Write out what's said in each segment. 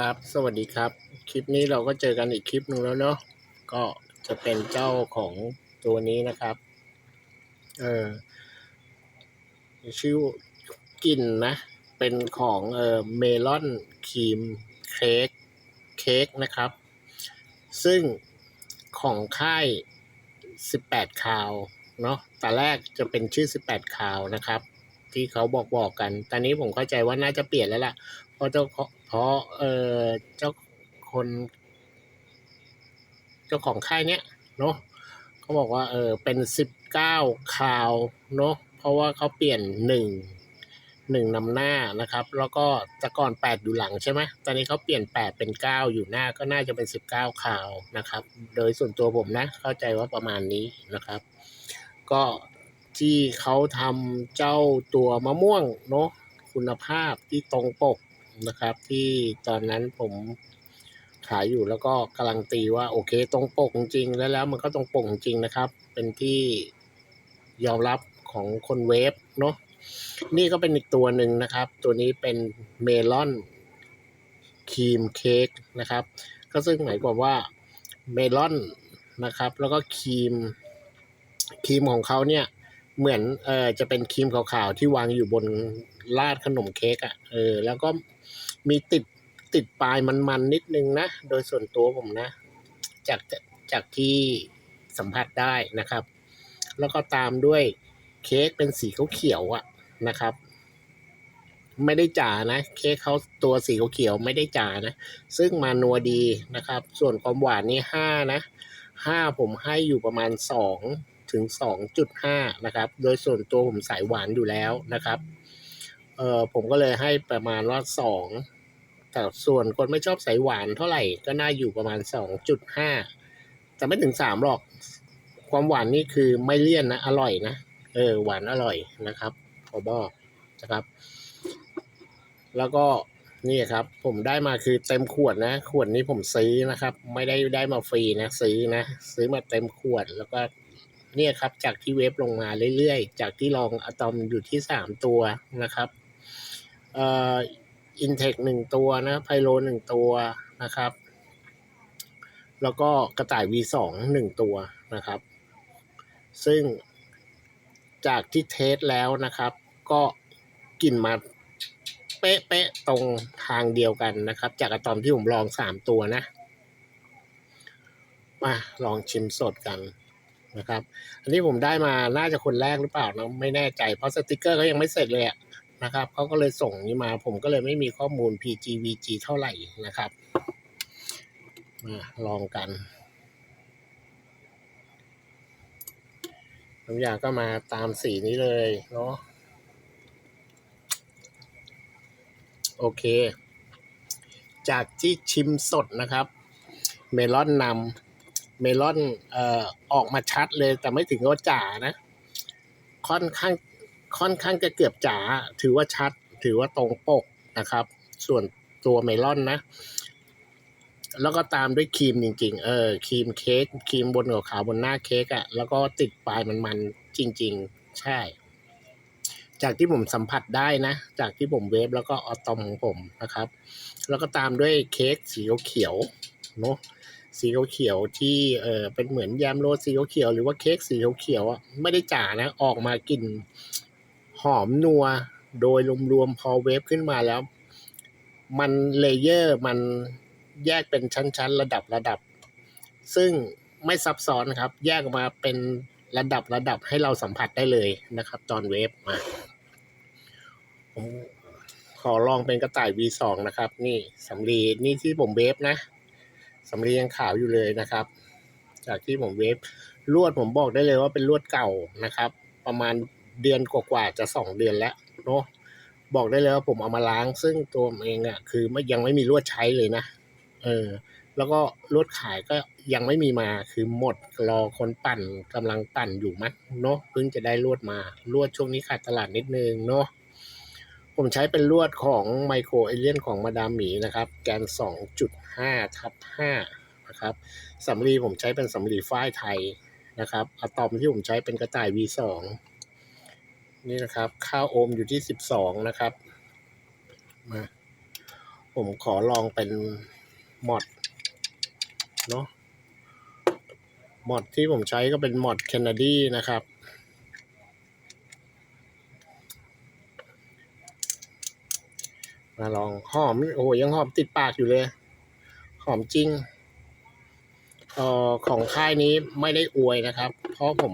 ครับ สวัสดีครับ คลิปนี้เราก็เจอกันอีกคลิปหนึ่งแล้วเนาะก็จะเป็นเจ้าของตัวนี้นะครับ เออชื่อกลิ่นนะ เป็นของเอ่อเมลอนครีมเค้กเค้กนะครับ ซึ่งของค่าย 18 คาวเนาะแต่แรกจะเป็นชื่อ 18 คาวนะครับ ที่เขาบอกบอกกัน ตอนนี้ผมเข้าใจว่าน่าจะเปลี่ยนแล้วล่ะ เพราะเจ้า เพราะเออเจ้าคน เจ้าของค่ายเนี้ยเนาะเขาบอกว่าเออเป็น19คาวเนาะเพราะว่าเขาเปลี่ยนหนึ่งหนึ่งนำหน้านะครับ แล้วก็แต่ก่อน8อยู่หลังใช่ไหมตอนนี้เขาเปลี่ยน8เป็น9อยู่หน้าก็น่าจะเป็น19คาวนะครับ โดยส่วนตัวผมนะ เข้าใจว่าประมาณนี้นะครับ ก็ที่เขาทำเจ้าตัวมะม่วงเนาะคุณภาพที่ตรงปก นะครับ ที่ตอนนั้นผมขายอยู่แล้วก็การันตีว่าโอเคตรงปกจริงแล้วแล้วมันก็ตรงปกจริงนะครับ เป็นที่ยอมรับของคนเวฟเนาะนี่ก็เป็นอีกตัวหนึ่งนะครับ ตัวนี้เป็นเมลอนครีมเค้กนะครับ ก็ซึ่งหมายความว่าเมลอนนะครับ แล้วก็ครีมครีมของเขาเนี่ยเหมือนเออจะเป็นครีมขาวๆที่วางอยู่บนราดขนมเค้กอะ่ะเออแล้วก็ มีติดติดปลายมันๆนนิดนึงนะ โดยส่วนตัวผมนะ จากจากที่สัมผัสได้นะครับ แล้วก็ตามด้วยเค้กเป็นสีเขียวๆอะนะครับ ไม่ได้จ่านะ เค้กเขาตัวสีเขียวไม่ได้จ่านะ ซึ่งมานัวดีนะครับ ส่วนความหวานนี่ห้านะห้าผมให้อยู่ประมาณสองถึง 2.5 นะครับ โดยส่วนตัวผมสายหวานอยู่แล้วนะครับ เออผมก็เลยให้ประมาณว่า2 แต่ส่วนคนไม่ชอบสายหวานเท่าไหร่ก็น่าอยู่ประมาณ 2.5 แต่ไม่ถึง 3 หรอก ความหวานนี่คือไม่เลี่ยนนะ อร่อยนะ เออ หวานอร่อยนะครับขอบอกนะครับ แล้วก็นี่ครับ ผมได้มาคือเต็มขวดนะ ขวดนี้ผมซื้อนะครับ ไม่ได้ได้มาฟรีนะ ซื้อนะ ซื้อมาเต็มขวดแล้วก็เนี่ยครับ จากที่เวฟลงมาเรื่อยๆ จากที่ลองอะตอมอยู่ที่สามตัวนะครับ เอ่อ อินเทคหนึ่งตัวนะไพโลหนึ่งตัวนะครับ แล้วก็กระต่าย V2 หนึ่งตัวนะครับ ซึ่งจากที่เทสแล้วนะครับ ก็กลิ่นมาเป๊ะๆตรงทางเดียวกันนะครับ จากอะตอมที่ผมลองสามตัวนะ มาลองชิมสดกันนะครับ อันนี้ผมได้มาน่าจะคนแรกหรือเปล่านะไม่แน่ใจเพราะสติกเกอร์เขายังไม่เสร็จเลยอะ นะครับเขาก็เลยส่งนี้มา ผมก็เลยไม่มีข้อมูล PGVG เท่าไหร่นะครับ มาลองกันน้ำยาก็มาตามสีนี้เลยเนาะโอเค จากที่ชิมสดนะครับ เมลอนนำเมลอนเอ่อออกมาชัดเลยแต่ไม่ถึงกับจ๋านะ ค่อนข้าง ค่อนข้างจะเกือบจ๋า ถือว่าชัด ถือว่าตรงปกนะครับ ส่วนตัวเมลอนนะ แล้วก็ตามด้วยครีมจริง ๆ เออครีมเค้กครีมบนหัวขาวบนหน้าเค้กอะ่ะ แล้วก็ติดปลายมันๆจริง ๆ ใช่ จากที่ผมสัมผัสได้นะ จากที่ผมเวฟแล้วก็ออตอมของผมนะครับ แล้วก็ตามด้วยเค้กสีเขียวเนาะสีเขียวที่เออเป็นเหมือนแยมโรสสีเขียวหรือว่าเค้กสีเขียวอะไม่ได้จ๋านะ ออกมากลิ่น หอมนัว โดยรวมๆพอเวฟขึ้นมาแล้ว มันเลเยอร์มันแยกเป็นชั้นๆ ระดับระดับ ซึ่งไม่ซับซ้อนครับ แยกออกมาเป็นระดับระดับให้เราสัมผัสได้เลยนะครับ ตอนเวฟมาผมขอลองเป็นกระต่าย V2 นะครับ นี่สำลีนี่ที่ผมเวฟนะสำลียังขาวอยู่เลยนะครับ จากที่ผมเวฟลวดผมบอกได้เลยว่าเป็นลวดเก่านะครับ ประมาณ เดือนกว่าๆจะสองเดือนแล้วเนาะบอกได้เลยว่าผมเอามาล้าง ซึ่งตัวเองอะ่ะ คือไม่ยังไม่มีลวดใช้เลยนะเออ แล้วก็ลวดขายก็ยังไม่มีมาคือหมดรอคนปั่นกำลังปั่นอยู่มั้งเนาะเพิ่งจะได้ลวดมาลวดช่วงนี้ขาดตลาดนิดนึงเนาะผมใช้เป็นลวดของไมโครเอเลียนของมาดามหมีนะครับ แกน 2.5ทับ5นะครับสำลีผมใช้เป็นสำลีฝ้ายไทยนะครับอะตอมที่ผมใช้เป็นกระต่าย V2 นี่นะครับค่าโอห์มอยู่ที่12นะครับมาผมขอลองเป็นมอดเนาะมอดที่ผมใช้ก็เป็นมอดเคนเนดีนะครับ มาลองหอมโอ้ยังหอมติดปากอยู่เลย หอมจริงออของค่ายนี้ไม่ได้อวยนะครับ เพราะผม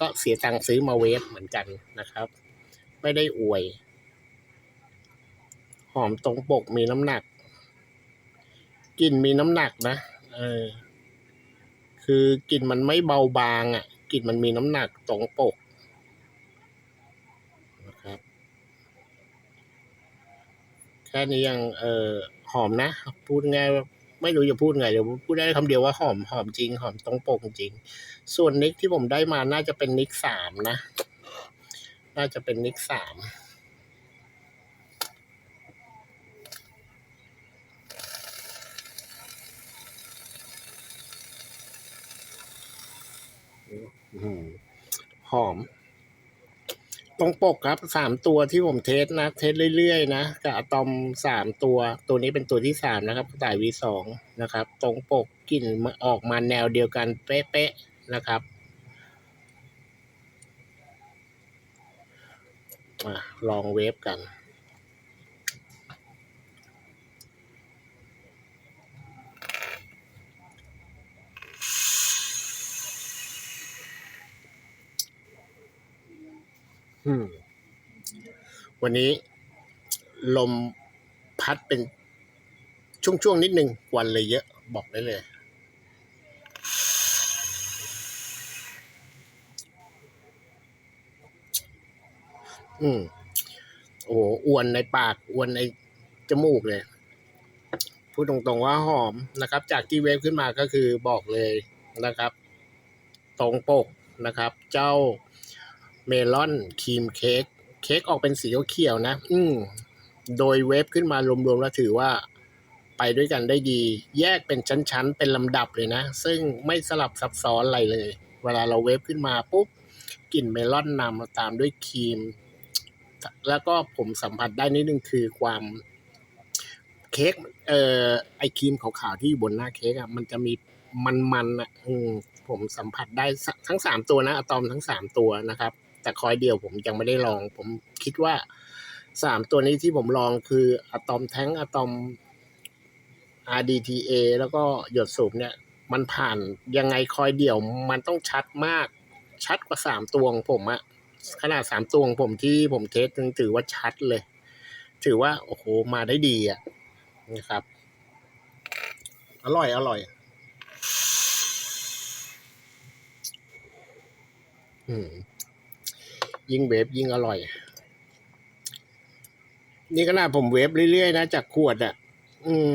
ก็เสียตังค์ซื้อมาเวฟเหมือนกันนะครับ ไม่ได้อวย หอมตรงปกมีน้ำหนักกลิ่นมีน้ำหนักนะเออคือกลิ่นมันไม่เบาบางอะกลิ่นมันมีน้ำหนักตรงปกนะครับ แค่นี้ยังเออหอมนะ พูดง่ายว่า ไม่รู้จะพูดไงเดี๋ยวพูดได้คำเดียวว่าหอมหอมจริง หอมตรงปกจริง ส่วนนิกที่ผมได้มาน่าจะเป็นนิกสามนะ น่าจะเป็นนิกสามหอม ตรงปกครับสามตัวที่ผมเทสนะ เทสเรื่อยๆนะกับอะตอมสามตัว ตัวนี้เป็นตัวที่สามนะครับกระต่ายวีสองนะครับ ตรงปกกลิ่นมาออกมาแนวเดียวกันเป๊ะๆนะครับมาลองเวฟกัน วันนี้ ลมพัดเป็นช่วงๆนิดนึงวันเลยเยอะ บอกได้เลยอืมโอ้โหอ้วนในปากอ้วนในจมูกเลย พูดตรงๆว่าหอมนะครับ จากที่เวฟขึ้นมาก็คือบอกเลยนะครับ ตรงปกนะครับ เจ้า เมลอนครีมเค้กเค้กออกเป็นสีเขียวนะ อืมโดยเวฟขึ้นมารวมๆแล้วถือว่าไปด้วยกันได้ดี แยกเป็นชั้นๆ เป็นลำดับเลยนะ ซึ่งไม่สลับซับซ้อนอะไรเลย เวลาเราเวฟขึ้นมาปุ๊บกลิ่นเมลอนนำมาตามด้วยครีม แล้วก็ผมสัมผัสได้นิดนึงคือความเค้กเอ่อไอครีมขาวๆที่อยู่บนหน้าเค้กอะมันจะมีมันๆอะอืมผมสัมผัสได้ทั้งสามตัวนะอะตอมทั้งสามตัวนะครับ แต่คอยเดียวผมยังไม่ได้ลอง ผมคิดว่าสามตัวนี้ที่ผมลองคืออะตอมแท้งอะตอม RDTA แล้วก็หยดสูบเนี่ย มันผ่านยังไงคอยเดี่ยว มันต้องชัดมาก ชัดกว่าสามตัวของผมอะขนาดสามตัวของผมที่ผมเทสยังถือว่าชัดเลย ถือว่า โอ้โห มาได้ดีอะนะครับ อร่อย อร่อย อืม ยิ่งเวฟยิ่งอร่อย นี่ขนาดผมเวฟเรื่อยๆนะจากขวดอะ่ะ อืม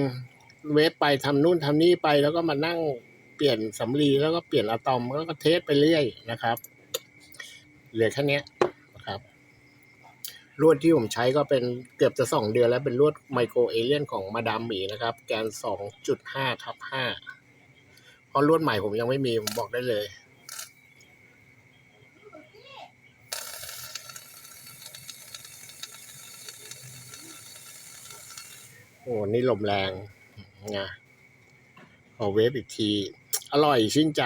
เวฟไปทำนู่นทำนี่ไปแล้วก็มานั่งเปลี่ยนสำลีแล้วก็เปลี่ยนอะตอมแล้วก็เทสไปเรื่อยนะครับ เหลือแค่นี้นะครับลวดที่ผมใช้ก็เป็นเกือบจะสองเดือนแล้วเป็นลวดไมโครเอเลียนของมาดามหมีนะครับ แกนสองจุดห้าทับห้าเพราะลวดใหม่ผมยังไม่มี ผมบอกได้เลย อ้นี่ลมแรงนะขอเวฟอีกที อร่อยชื่นใจ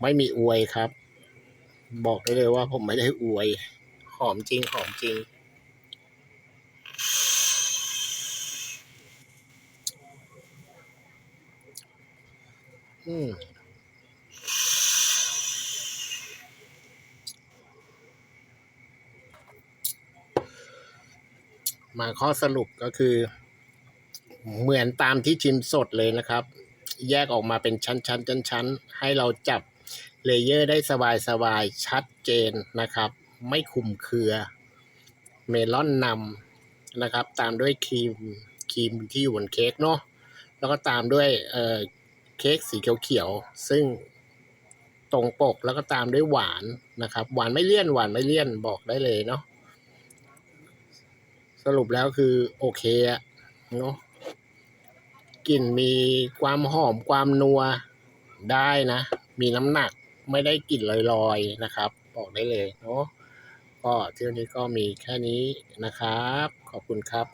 ไม่มีอวยครับ บอกได้เลยว่าผมไม่ได้อวย หอมจริง หอมจริง อืม มาข้อสรุปก็คือ เหมือนตามที่ชิมสดเลยนะครับ แยกออกมาเป็นชั้นๆชั้นๆให้เราจับเลเยอร์ได้สบายๆชัดเจนนะครับ ไม่คุมเครือ เมลอนนำนะครับ ตามด้วยครีมครีมที่อยู่บนเค้กเนาะแล้วก็ตามด้วยเอ่อเค้กสีเขียวๆซึ่งตรงปกแล้วก็ตามด้วยหวานนะครับ หวานไม่เลี่ยนหวานไม่เลี่ยนบอกได้เลยเนาะ สรุปแล้วคือโอเคอะเนาะกลิ่นมีความหอมความนัวได้นะ มีน้ำหนักไม่ได้กลิ่นลอยๆนะครับ บอกได้เลยเนาะก็เที่ยวนี้ก็มีแค่นี้นะครับ ขอบคุณครับ